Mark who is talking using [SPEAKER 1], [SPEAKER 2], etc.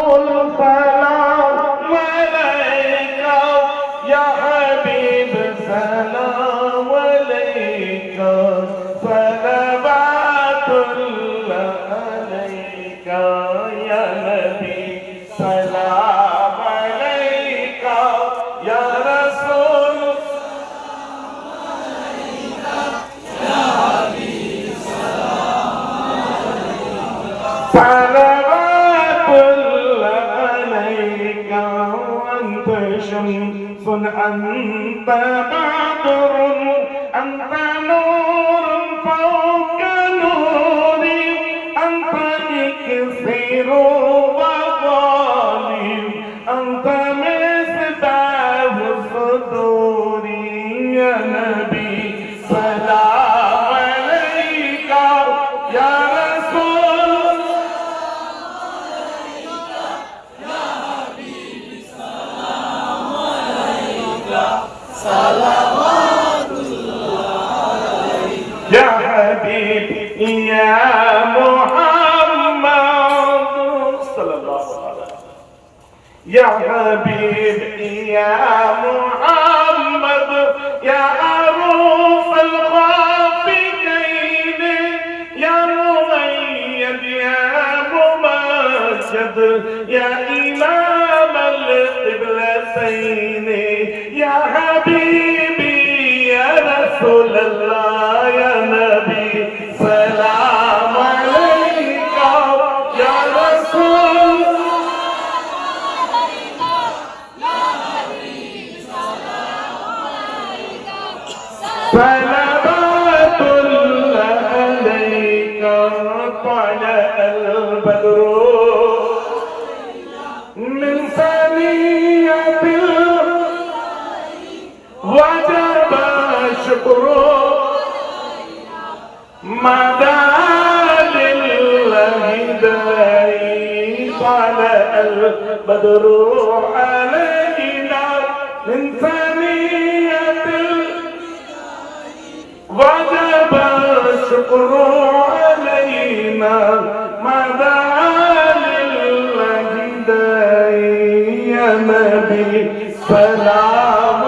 [SPEAKER 1] Oh, وانت شمس انت بدر انت نور فوق نوري انت اكسير يا حبيبي يا محمد صلى الله عليه يا حبيبي يا محمد يا عروس الخافقين يا مؤيد يا ممجد يا رسول الله يا نبي سلام عليك يا رسول صلوات الله عليك طلع البدر مدى لله داعي طلع البدر علينا من ثنية وجب الشكر علينا دعا لله داعي يا نبي سلام